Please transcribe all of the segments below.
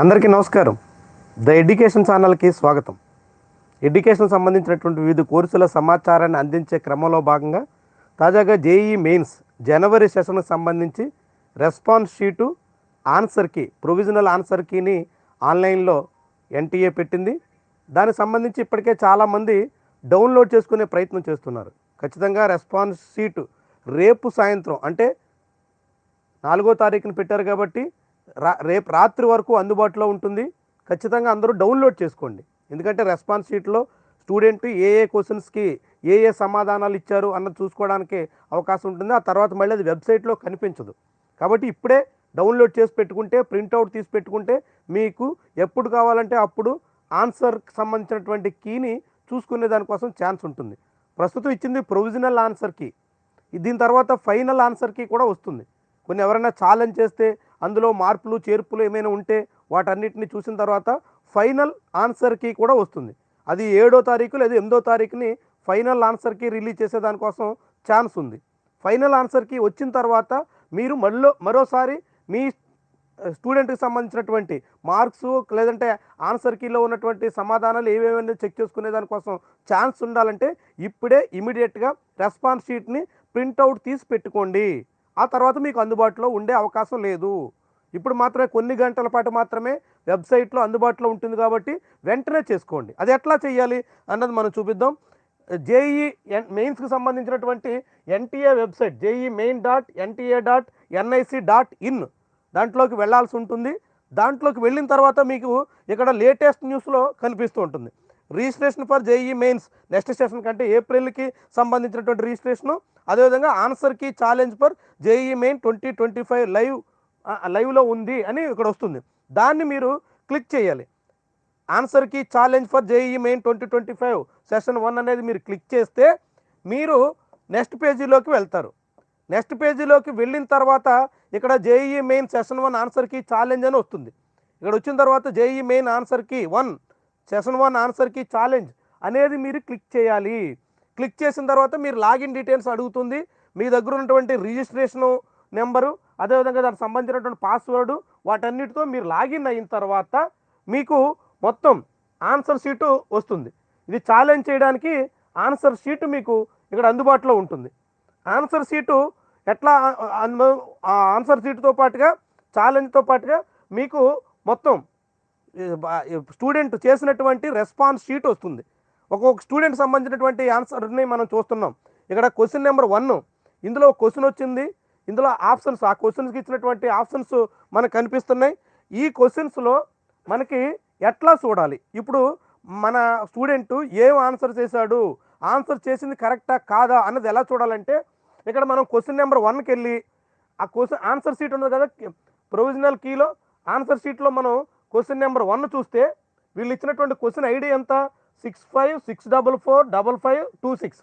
అందరికీ నమస్కారం. The education ఛానల్కి స్వాగతం. ఎడ్యుకేషన్ సంబంధించినటువంటి వివిధ కోర్సుల సమాచారాన్ని అందించే క్రమంలో భాగంగా తాజాగా జేఈ మెయిన్స్ జనవరి సెషన్కి సంబంధించి రెస్పాన్స్ షీటు ఆన్సర్కి ప్రొవిజనల్ ఆన్సర్కిని ఆన్లైన్లో ఎన్టీఏ పెట్టింది. దానికి సంబంధించి ఇప్పటికే చాలామంది డౌన్లోడ్ చేసుకునే ప్రయత్నం చేస్తున్నారు. ఖచ్చితంగా రెస్పాన్స్ షీటు రేపు సాయంత్రం అంటే నాలుగో తారీఖున పెట్టారు కాబట్టి రేపు రాత్రి వరకు అందుబాటులో ఉంటుంది. ఖచ్చితంగా అందరూ డౌన్లోడ్ చేసుకోండి. ఎందుకంటే రెస్పాన్స్ షీట్లో స్టూడెంట్ ఏ ఏ క్వశ్చన్స్కి ఏ ఏ సమాధానాలు ఇచ్చారు అన్నది చూసుకోవడానికి అవకాశం ఉంటుంది. ఆ తర్వాత మళ్ళీ అది వెబ్సైట్లో కనిపించదు. కాబట్టి ఇప్పుడే డౌన్లోడ్ చేసి పెట్టుకుంటే ప్రింట్అవుట్ తీసి పెట్టుకుంటే మీకు ఎప్పుడు కావాలంటే అప్పుడు ఆన్సర్కి సంబంధించినటువంటి కీని చూసుకునే దానికోసం ఛాన్స్ ఉంటుంది. ప్రస్తుతం ఇచ్చింది ప్రొవిజనల్ ఆన్సర్ కీ దీని తర్వాత ఫైనల్ ఆన్సర్కి కూడా వస్తుంది. కొన్ని ఎవరైనా ఛాలెంజ్ చేస్తే అందులో మార్పులు చేర్పులు ఏమైనా ఉంటే వాటన్నిటిని చూసిన తర్వాత ఫైనల్ ఆన్సర్కి కూడా వస్తుంది. అది ఏడో తారీఖు లేదా ఎనిమిదో తారీఖుని ఫైనల్ ఆన్సర్కి రిలీజ్ చేసే దానికోసం ఛాన్స్ ఉంది. ఫైనల్ ఆన్సర్కి వచ్చిన తర్వాత మీరు మళ్ళీ మరోసారి మీ స్టూడెంట్కి సంబంధించినటువంటి మార్క్స్ లేదంటే ఆన్సర్ కీలో ఉన్నటువంటి సమాధానాలు ఏవేవన్నీ చెక్ చేసుకునే దానికోసం ఛాన్స్ ఉండాలంటే ఇప్పుడే ఇమీడియట్గా రెస్పాన్స్ షీట్ని ప్రింట్అవుట్ తీసి పెట్టుకోండి. ఆ తర్వాత మీకు అందుబాటులో ఉండే అవకాశం లేదు. ఇప్పుడు మాత్రమే కొన్ని గంటల పాటు మాత్రమే వెబ్సైట్లో అందుబాటులో ఉంటుంది కాబట్టి వెంటనే చేసుకోండి. అది ఎట్లా చేయాలి అన్నది మనం చూపిద్దాం. జేఈ మెయిన్స్కి సంబంధించినటువంటి NTA website JEE main dot NTA dot NIC dot in దాంట్లోకి వెళ్ళాల్సి ఉంటుంది. దాంట్లోకి వెళ్ళిన తర్వాత మీకు ఇక్కడ లేటెస్ట్ న్యూస్లో కనిపిస్తూ ఉంటుంది. Registration for JEE mains next session కంటే ఏప్రిల్కి సంబంధించినటువంటి రిజిస్ట్రేషను అదేవిధంగా ఆన్సర్కి challenge for JEE main twenty twenty five live లైవ్లో ఉంది అని ఇక్కడ వస్తుంది. దాన్ని మీరు క్లిక్ చేయాలి. ఆన్సర్కి challenge for JEE main twenty twenty five session one అనేది మీరు క్లిక్ చేస్తే మీరు నెక్స్ట్ పేజీలోకి వెళ్తారు. నెక్స్ట్ పేజీలోకి వెళ్ళిన తర్వాత ఇక్కడ జేఈ మెయిన్ సెషన్ వన్ ఆన్సర్కి ఛాలెంజ్ అని వస్తుంది. ఇక్కడ వచ్చిన తర్వాత జేఈ మెయిన్ ఆన్సర్కి వన్ సెషన్ వన్ ఆన్సర్కి ఛాలెంజ్ అనేది మీరు క్లిక్ చేయాలి. క్లిక్ చేసిన తర్వాత మీరు లాగిన్ డీటెయిల్స్ అడుగుతుంది. మీ దగ్గర ఉన్నటువంటి రిజిస్ట్రేషను నెంబరు అదేవిధంగా దానికి సంబంధించినటువంటి పాస్వర్డ్ వాటన్నిటితో మీరు లాగిన్ అయిన తర్వాత మీకు మొత్తం ఆన్సర్ షీటు వస్తుంది. ఇది ఛాలెంజ్ చేయడానికి ఆన్సర్ షీటు మీకు ఇక్కడ అందుబాటులో ఉంటుంది. ఆన్సర్ షీటు ఎట్లా ఆ ఆన్సర్ షీటుతో పాటుగా ఛాలెంజ్తో పాటుగా మీకు మొత్తం స్టూడెంట్ చేసినటువంటి రెస్పాన్స్ షీట్ వస్తుంది. ఒక్కొక్క స్టూడెంట్ సంబంధించినటువంటి ఆన్సర్ని మనం చూస్తున్నాం. ఇక్కడ క్వశ్చన్ నెంబర్ వన్ ఇందులో క్వశ్చన్ వచ్చింది. ఇందులో ఆప్షన్స్ ఆ క్వశ్చన్స్కి ఇచ్చినటువంటి ఆప్షన్స్ మనకు కనిపిస్తున్నాయి. ఈ క్వశ్చన్స్లో మనకి ఎట్లా చూడాలి? ఇప్పుడు మన స్టూడెంట్ ఏం ఆన్సర్ చేశాడు? ఆన్సర్ చేసింది కరెక్టా కాదా అన్నది ఎలా చూడాలంటే ఇక్కడ మనం క్వశ్చన్ నెంబర్ వన్కి వెళ్ళి ఆ క్వశ్చన్ ఆన్సర్ షీట్ ఉంది కదా ప్రొవిజనల్ కీలో ఆన్సర్ షీట్లో మనం క్వశ్చన్ నెంబర్ వన్ చూస్తే వీళ్ళు ఇచ్చినటువంటి క్వశ్చన్ ఐడి ఎంత? Six five six double four double five two six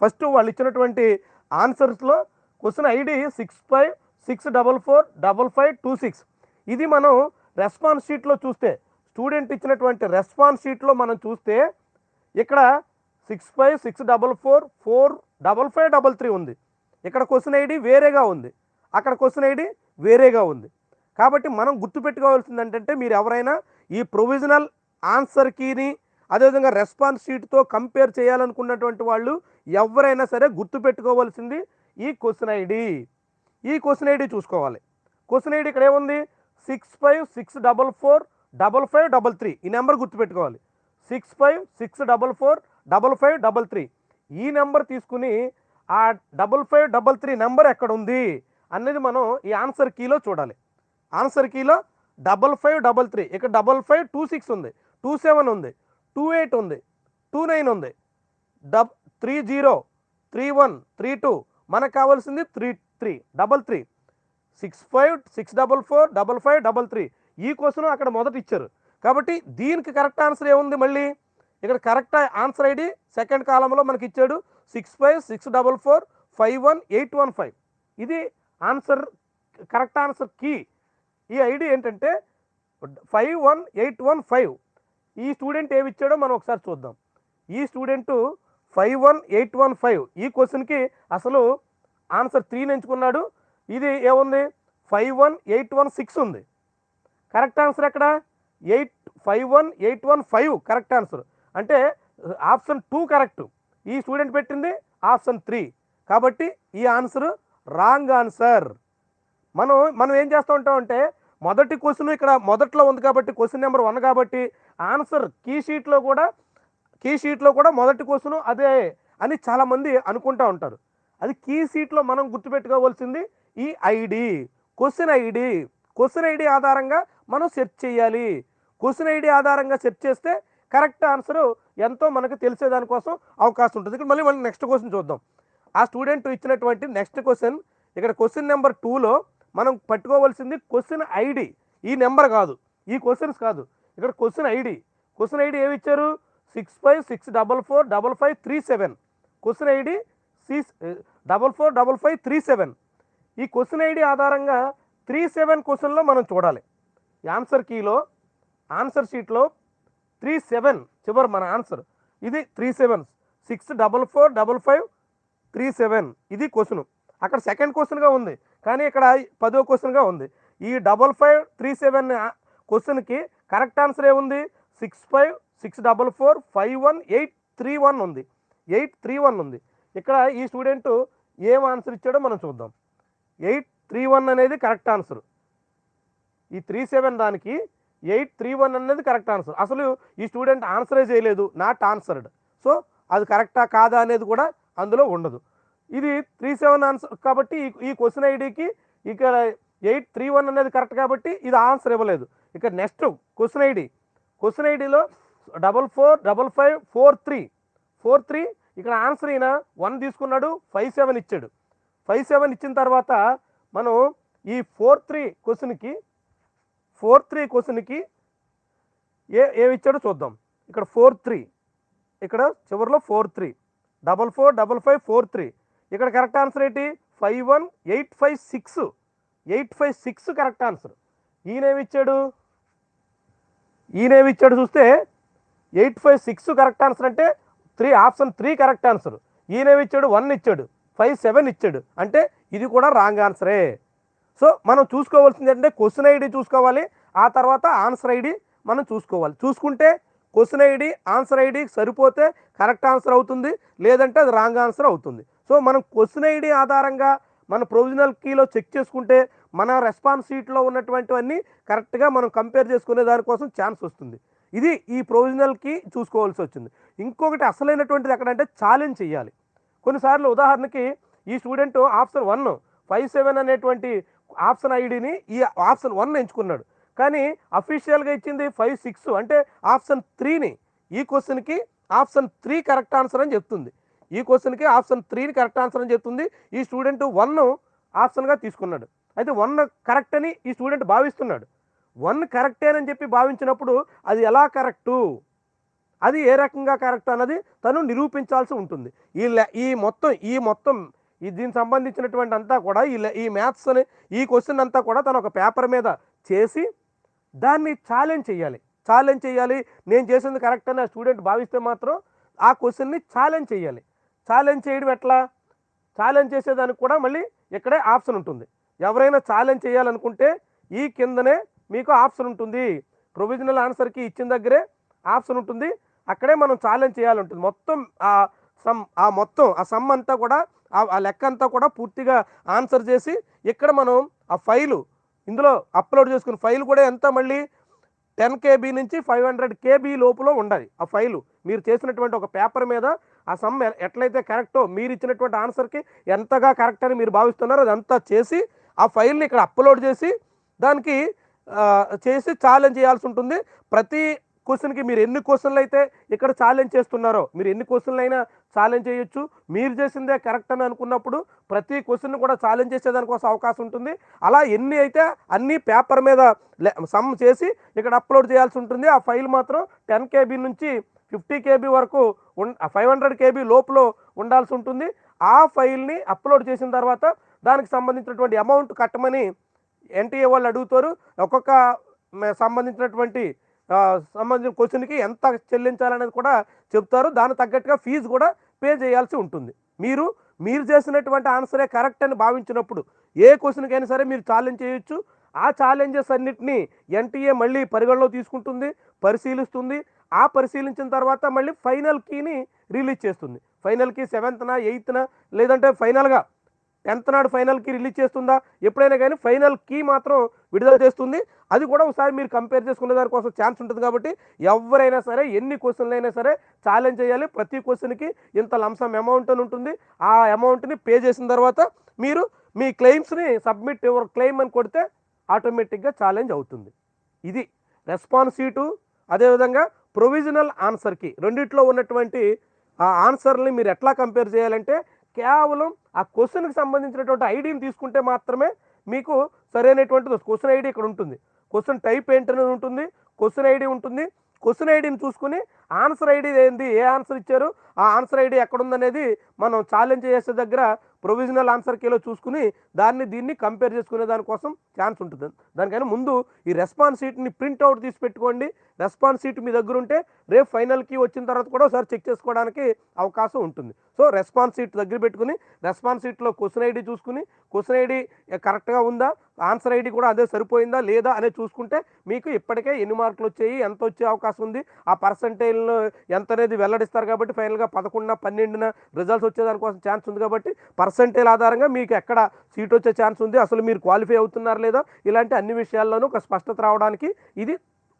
first వాళ్ళు ఇచ్చినటువంటి ఆన్సర్స్లో question ID six five six double four double five two six ఇది మనం రెస్పాన్స్ షీట్లో చూస్తే స్టూడెంట్ ఇచ్చినటువంటి రెస్పాన్స్ షీట్లో మనం చూస్తే ఇక్కడ six five six double four four double five double three ఉంది. ఇక్కడ క్వశ్చన్ ఐడి వేరేగా ఉంది. అక్కడ క్వశ్చన్ ఐడి వేరేగా ఉంది. కాబట్టి మనం గుర్తుపెట్టుకోవాల్సింది ఏంటంటే మీరు ఎవరైనా ఈ ప్రొవిజనల్ ఆన్సర్ కీని అదేవిధంగా రెస్పాన్స్ షీట్తో కంపేర్ చేయాలనుకున్నటువంటి వాళ్ళు ఎవరైనా సరే గుర్తుపెట్టుకోవాల్సింది ఈ క్వశ్చన్ ఐడి ఈ క్వశ్చన్ ఐడి చూసుకోవాలి. క్వశ్చన్ ఐడి ఇక్కడ ఏముంది? Six five six double four double five double three. ఈ నెంబర్ గుర్తుపెట్టుకోవాలి. Six five six double four double five double three. ఈ నెంబర్ తీసుకుని ఆ double five double three number ఎక్కడ ఉంది అనేది మనం ఈ ఆన్సర్ కీలో చూడాలి. ఆన్సర్ కీలో డబల్ ఫైవ్ డబల్ త్రీ. ఇక్కడ డబల్ ఫైవ్ టూ సిక్స్ ఉంది. టూ సెవెన్ ఉంది. టూ ఎయిట్ ఉంది టూ నైన్ ఉంది. Double three zero three one three two మనకు కావాల్సింది three three double three. Six five six double four double five double three. ఈ question అక్కడ మొదట ఇచ్చారు. కాబట్టి దీనికి కరెక్ట్ ఆన్సర్ ఏముంది మళ్ళీ? ఇక్కడ కరెక్ట్ ఆన్సర్ ఐడి సెకండ్ కాలంలో మనకి ఇచ్చాడు. Six five six double four five one eight one five. ఇది ఆన్సర్ కరెక్ట్ ఆన్సర్ కీ. ఈ ఐడి ఏంటంటే five one eight one five. ఈ స్టూడెంట్ ఏమి ఇచ్చాడో మనం ఒకసారి చూద్దాం. ఈ student five one eight one five ఈ క్వశ్చన్కి అసలు ఆన్సర్ త్రీని ఎంచుకున్నాడు ఇది ఏముంది? Five one eight one six ఉంది. కరెక్ట్ ఆన్సర్ ఎక్కడ? Eight five one eight one five correct answer. అంటే ఆప్షన్ టూ కరెక్ట్. ఈ స్టూడెంట్ పెట్టింది ఆప్షన్ త్రీ. కాబట్టి ఈ ఆన్సర్ రాంగ్ ఆన్సర్. మనం మనం ఏం చేస్తూ ఉంటాం అంటే మొదటి క్వశ్చన్ ఇక్కడ మొదట్లో ఉంది కాబట్టి క్వశ్చన్ నెంబర్ వన్ కాబట్టి ఆన్సర్ కీ షీట్లో కూడా కీ షీట్లో కూడా మొదటి క్వశ్చన్ అదే అని చాలామంది అనుకుంటూ ఉంటారు. అది కీ షీట్లో మనం గుర్తుపెట్టుకోవాల్సింది ఈ ID. Question ID. Question ID ఆధారంగా మనం సెర్చ్ చేయాలి. క్వశ్చన్ ఐడి ఆధారంగా సెర్చ్ చేస్తే కరెక్ట్ ఆన్సర్ ఎంతో మనకు తెలిసేదానికోసం అవకాశం ఉంటుంది. ఇక్కడ మళ్ళీ మనం నెక్స్ట్ క్వశ్చన్ చూద్దాం. ఆ స్టూడెంట్ ఇచ్చినటువంటి నెక్స్ట్ క్వశ్చన్. ఇక్కడ క్వశ్చన్ నెంబర్ టూలో మనం పట్టుకోవాల్సింది క్వశ్చన్ ఐడి. ఈ నెంబర్ కాదు. ఈ క్వశ్చన్స్ కాదు. ఇక్కడ క్వశ్చన్ ఐడి. క్వశ్చన్ ఐడి ఏమి ఇచ్చారు six five six double four double five three seven. Question ID six double four double five three seven. ఈ క్వశ్చన్ ఐడి ఆధారంగా త్రీ సెవెన్ క్వశ్చన్లో మనం చూడాలి. ఆన్సర్ కీలో ఆన్సర్ షీట్లో త్రీ సెవెన్ చివరి మన ఆన్సర్. ఇది three seven six double four double five three seven. ఇది క్వశ్చన్. అక్కడ సెకండ్ క్వశ్చన్గా ఉంది. కానీ ఇక్కడ పదో క్వశ్చన్గా ఉంది. ఈ డబల్ ఫైవ్ త్రీ సెవెన్ క్వశ్చన్కి కరెక్ట్ ఆన్సర్ ఏముంది? Six five six double four five one eight three one ఉంది. ఎయిట్ త్రీ వన్ ఉంది. ఇక్కడ ఈ స్టూడెంట్ ఏం ఆన్సర్ ఇచ్చాడో మనం చూద్దాం. ఎయిట్ త్రీ వన్ అనేది కరెక్ట్ ఆన్సర్. ఈ త్రీ సెవెన్ దానికి ఎయిట్ త్రీ వన్ అనేది కరెక్ట్ ఆన్సర్. అసలు ఈ స్టూడెంట్ ఆన్సరే చేయలేదు నాట్ ఆన్సర్డ్. సో అది కరెక్టా కాదా అనేది కూడా అందులో ఉండదు. ఇది త్రీ సెవెన్ ఆన్సర్ కాబట్టి ఈ- ఈ క్వశ్చన్ ఐడికి ఇక్కడ ఎయిట్ త్రీ వన్ అనేది కరెక్ట్ కాబట్టి ఇది ఆన్సర్ ఇవ్వలేదు. ఇక next question ID. Question ఐడిలో double four double five four three. Four three ఇక్కడ ఆన్సర్ అయిన వన్ తీసుకున్నాడు ఫైవ్ సెవెన్ ఇచ్చాడు. ఫైవ్ సెవెన్ ఇచ్చిన తర్వాత మనం ఈ ఫోర్ త్రీ క్వశ్చన్కి ఫోర్ త్రీ క్వశ్చన్కి ఏ ఏమి ఇచ్చాడో చూద్దాం. ఇక్కడ ఫోర్ త్రీ. ఇక్కడ చివరిలో four three. Double four double five four three. ఇక్కడ కరెక్ట్ ఆన్సర్ ఏంటి? Five one eight five six. Eight five six correct answer. ఈయనేమిచ్చాడు? ఈయనేమిచ్చాడు చూస్తే eight five six correct answer అంటే three option three correct answer. ఈయనేమిచ్చాడు? One ఇచ్చాడు. Five seven ఇచ్చాడు. అంటే ఇది కూడా రాంగ్ ఆన్సరే. సో మనం చూసుకోవాల్సింది అంటే క్వశ్చన్ ఐడి చూసుకోవాలి. ఆ తర్వాత ఆన్సర్ ఐడి మనం చూసుకోవాలి. చూసుకుంటే క్వశ్చన్ ఐడి ఆన్సర్ ఐడి సరిపోతే కరెక్ట్ ఆన్సర్ అవుతుంది. లేదంటే అది రాంగ్ ఆన్సర్ అవుతుంది. సో మనం క్వశ్చన్ ఐడి ఆధారంగా మన ప్రొవిజనల్ కీలో చెక్ చేసుకుంటే మన రెస్పాన్స్ షీట్లో ఉన్నటువంటివన్నీ కరెక్ట్గా మనం కంపేర్ చేసుకునే దానికోసం ఛాన్స్ వస్తుంది. ఇది ఈ ప్రొవిజనల్కి చూసుకోవాల్సి వచ్చింది. ఇంకొకటి అసలైనటువంటిది ఎక్కడంటే ఛాలెంజ్ చేయాలి. కొన్నిసార్లు ఉదాహరణకి ఈ student option one five seven అనేటువంటి ఆప్షన్ ఐడిని ఈ ఆప్షన్ వన్ ఎంచుకున్నాడు. కానీ అఫీషియల్గా ఇచ్చింది ఫైవ్ సిక్స్ అంటే ఆప్షన్ త్రీని ఈ క్వశ్చన్కి ఆప్షన్ త్రీ కరెక్ట్ ఆన్సర్ అని చెప్తుంది. ఈ క్వశ్చన్కి ఆప్షన్ త్రీని కరెక్ట్ ఆన్సర్ అని చెప్తుంది. ఈ స్టూడెంట్ వన్ ఆప్షన్గా తీసుకున్నాడు. అయితే వన్ కరెక్ట్ అని ఈ స్టూడెంట్ భావిస్తున్నాడు. వన్ కరెక్టేనని చెప్పి భావించినప్పుడు అది ఎలా కరెక్టు? అది ఏ రకంగా కరెక్ట్ అన్నది తను నిరూపించాల్సి ఉంటుంది. ఈ ఈ మొత్తం ఈ మొత్తం ఈ దీనికి సంబంధించినటువంటి అంతా కూడా ఈ ఈ మ్యాథ్స్ అని ఈ క్వశ్చన్ అంతా కూడా తను ఒక పేపర్ మీద చేసి దాన్ని ఛాలెంజ్ చేయాలి. ఛాలెంజ్ చేయాలి. నేను చేసింది కరెక్ట్ అని ఆ స్టూడెంట్ భావిస్తే మాత్రం ఆ క్వశ్చన్ని ఛాలెంజ్ చేయాలి. ఛాలెంజ్ చేయడం ఎట్లా? ఛాలెంజ్ చేసేదానికి కూడా మళ్ళీ ఇక్కడే ఆప్షన్ ఉంటుంది. ఎవరైనా ఛాలెంజ్ చేయాలనుకుంటే ఈ కిందనే మీకు ఆప్షన్ ఉంటుంది. ప్రొవిజనల్ ఆన్సర్కి ఇచ్చిన దగ్గరే ఆప్షన్ ఉంటుంది. అక్కడే మనం ఛాలెంజ్ చేయాలి ఉంటుంది మొత్తం ఆ సమ్ ఆ మొత్తం ఆ సమ్ అంతా కూడా ఆ- ఆ లెక్క అంతా కూడా పూర్తిగా ఆన్సర్ చేసి ఇక్కడ మనం ఆ ఫైలు ఇందులో అప్లోడ్ చేసుకున్న ఫైల్ కూడా ఎంత మళ్ళీ టెన్ కేబీ నుంచి ఫైవ్ హండ్రెడ్ కేబీ లోపల ఉండాలి ఆ ఫైలు. మీరు చేసినటువంటి ఒక పేపర్ మీద ఆ సమ్ ఎట్లయితే కరెక్టో మీరు ఇచ్చినటువంటి ఆన్సర్కి ఎంతగా కరెక్ట్ అని మీరు భావిస్తున్నారో అదంతా చేసి ఆ ఫైల్ని ఇక్కడ అప్లోడ్ చేసి దానికి చేసి ఛాలెంజ్ చేయాల్సి ఉంటుంది. ప్రతి క్వశ్చన్కి మీరు ఎన్ని క్వశ్చన్లు అయితే ఇక్కడ ఛాలెంజ్ చేస్తున్నారో మీరు ఎన్ని క్వశ్చన్లు అయినా ఛాలెంజ్ చేయొచ్చు. మీరు చేసిందే కరెక్ట్ అని అనుకున్నప్పుడు ప్రతి క్వశ్చన్ కూడా ఛాలెంజ్ చేసేదానికోసం అవకాశం ఉంటుంది. అలా ఎన్ని అయితే అన్ని పేపర్ మీద సమ్ చేసి ఇక్కడ అప్లోడ్ చేయాల్సి ఉంటుంది. ఆ ఫైల్ మాత్రం టెన్ కేబీ నుంచి ఫిఫ్టీ కేబీ వరకు ఫైవ్ హండ్రెడ్ కేబీ లోపల ఉండాల్సి ఉంటుంది. ఆ ఫైల్ని అప్లోడ్ చేసిన తర్వాత దానికి సంబంధించినటువంటి అమౌంట్ కట్టమని ఎన్టీఏ వాళ్ళు అడుగుతారు. ఒక్కొక్క సంబంధించినటువంటి సంబంధించిన క్వశ్చన్కి ఎంత చెల్లించాలనేది కూడా చెప్తారు. దానికి తగ్గట్టుగా ఫీజు కూడా పే చేయాల్సి ఉంటుంది. మీరు మీరు చేసినటువంటి ఆన్సరే కరెక్ట్ అని భావించినప్పుడు ఏ క్వశ్చన్కైనా సరే మీరు ఛాలెంజ్ చేయొచ్చు. ఆ ఛాలెంజెస్ అన్నిటినీ ఎన్టీఏ మళ్ళీ పరిగణలో తీసుకుంటుంది పరిశీలిస్తుంది. ఆ పరిశీలించిన తర్వాత మళ్ళీ ఫైనల్ కీని రిలీజ్ చేస్తుంది. ఫైనల్ కీ సెవెంత్న ఎయిత్న లేదంటే ఫైనల్గా టెన్త్ నాడు ఫైనల్కి రిలీజ్ చేస్తుందా? ఎప్పుడైనా కానీ ఫైనల్ కీ మాత్రం విడుదల చేస్తుంది. అది కూడా ఒకసారి మీరు కంపేర్ చేసుకునే దానికోసం ఛాన్స్ ఉంటుంది కాబట్టి ఎవరైనా సరే ఎన్ని క్వశ్చన్లు అయినా సరే ఛాలెంజ్ చేయాలి. ప్రతి క్వశ్చన్కి ఇంత లంసం అమౌంట్ అని ఉంటుంది. ఆ అమౌంట్ని పే చేసిన తర్వాత మీరు మీ క్లెయిమ్స్ని సబ్మిట్ ఎవరు క్లెయిమ్ అని కొడితే ఆటోమేటిక్గా ఛాలెంజ్ అవుతుంది. ఇది రెస్పాన్స్ షీటు అదేవిధంగా ప్రొవిజనల్ ఆన్సర్కి రెండిట్లో ఉన్నటువంటి ఆ ఆన్సర్ని మీరు ఎట్లా కంపేర్ చేయాలంటే కేవలం ఆ క్వశ్చన్కి సంబంధించినటువంటి ఐడిని తీసుకుంటే మాత్రమే మీకు సరైనటువంటి క్వశ్చన్ ఐడి ఇక్కడ ఉంటుంది. క్వశ్చన్ టైప్ ఏంటనేది ఉంటుంది క్వశ్చన్ ఐడి ఉంటుంది. క్వశ్చన్ ఐడిని చూసుకుని ఆన్సర్ ఐడి ఏంది ఏ ఆన్సర్ ఇచ్చారు ఆ ఆన్సర్ ఐడి ఎక్కడుందనేది మనం ఛాలెంజ్ చేసే దగ్గర ప్రొవిజనల్ ఆన్సర్ కేలో చూసుకుని దాన్ని దీన్ని కంపేర్ చేసుకునే దానికోసం ఛాన్స్ ఉంటుంది. దానికైనా ముందు ఈ రెస్పాన్స్ షీట్ని ప్రింట్అవుట్ తీసి పెట్టుకోండి. రెస్పాన్స్ షీట్ మీ దగ్గర ఉంటే రేపు ఫైనల్కి వచ్చిన తర్వాత కూడా ఒకసారి చెక్ చేసుకోవడానికి అవకాశం ఉంటుంది. సో రెస్పాన్స్ షీట్ దగ్గర పెట్టుకుని రెస్పాన్స్ షీట్లో క్వశ్చన్ ఐడి చూసుకుని క్వశ్చన్ ఐడి కరెక్ట్గా ఉందా? ఆన్సర్ ఐడి కూడా అదే సరిపోయిందా లేదా అనేది చూసుకుంటే మీకు ఇప్పటికే ఎన్ని మార్కులు వచ్చాయి ఎంత వచ్చే అవకాశం ఉంది ఆ పర్సంటేజ్లో ఎంత అనేది వెల్లడిస్తారు కాబట్టి ఫైనల్గా పదకొండున పన్నెండున రిజల్ట్స్ వచ్చేదానికోసం ఛాన్స్ ఉంది కాబట్టి పర్సంటేజ్ ఆధారంగా మీకు ఎక్కడ సీట్ వచ్చే ఛాన్స్ ఉంది అసలు మీరు క్వాలిఫై అవుతున్నారు లేదా ఇలాంటి అన్ని విషయాల్లోనూ ఒక స్పష్టత రావడానికి ఇది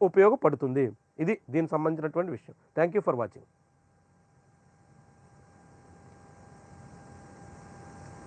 ఉపయోగపడుతుంది. ఇది దీనికి సంబంధించినటువంటి విషయం. Thank you for watching